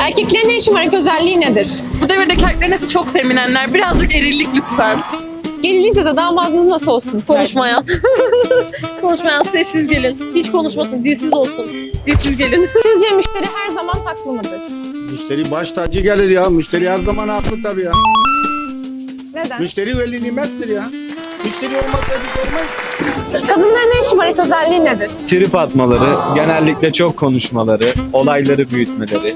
Erkeklerin en şımarık özelliği nedir? Bu devirdeki erkeklerin hepsi çok feminenler. Birazcık erillik lütfen. Geliniyse de damadınız nasıl olsun? Konuşmayan. Konuşmayan sessiz gelin. Hiç konuşmasın. Dilsiz olsun. Dilsiz gelin. Sizce müşteri her zaman haklı mıdır? Müşteri baş tacı gelir ya. Müşteri her zaman haklı tabii ya. Neden? Müşteri veli nimettir ya. Müşteri olmazsa biz olmaz. Kadınların en şımarık özelliği nedir? trip atmaları, genellikle çok konuşmaları, olayları büyütmeleri,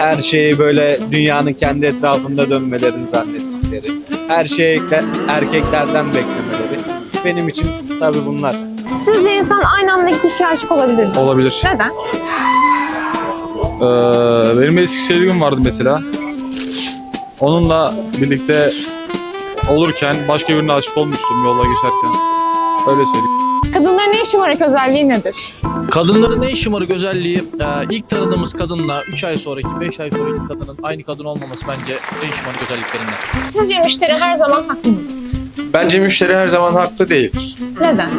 her şeyi böyle dünyanın kendi etrafında dönmelerini zannettikleri, her şeyi ekle- erkeklerden beklemeleri. Benim için tabii bunlar. Sizce insan aynı anda iki kişiye aşık olabilir mi? Olabilir. Neden? Ee, benim eski sevgilim vardı mesela. Onunla birlikte olurken başka birine aşık olmuştum yolda geçerken. Öyle söyleyeyim. Kadınların en şımarık özelliği nedir? Kadınların en şımarık özelliği e, ilk tanıdığımız kadınla 3 ay sonraki 5 ay sonraki kadının aynı kadın olmaması bence en şımarık özelliklerinden. Sizce müşteri her zaman haklı mı? Bence müşteri her zaman haklı değil. Neden?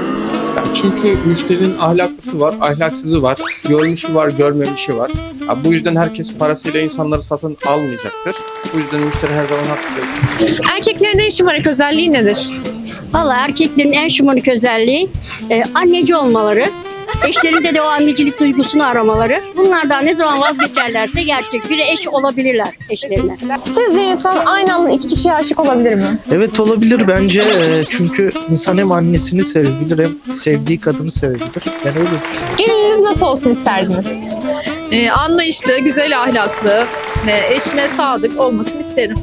Çünkü müşterinin ahlaklısı var, ahlaksızı var, görmüşü var, görmemişi var. Ya bu yüzden herkes parasıyla insanları satın almayacaktır. Bu yüzden müşteri her zaman haklı değil. Erkeklerin en şımarık özelliği nedir? Valla erkeklerin en şımarık özelliği e, anneci olmaları. Eşlerinde de o annecilik duygusunu aramaları. Bunlardan ne zaman vazgeçerlerse gerçek bir eş olabilirler eşlerine. Sizce insan aynı anda iki kişiye aşık olabilir mi? Evet olabilir bence Ee, çünkü insan hem annesini sevebilir hem sevdiği kadını sevebilir. Ben öyle Gelininiz nasıl olsun isterdiniz? Ee, anlayışlı, güzel ahlaklı, e, eşine sadık olmasını isterim.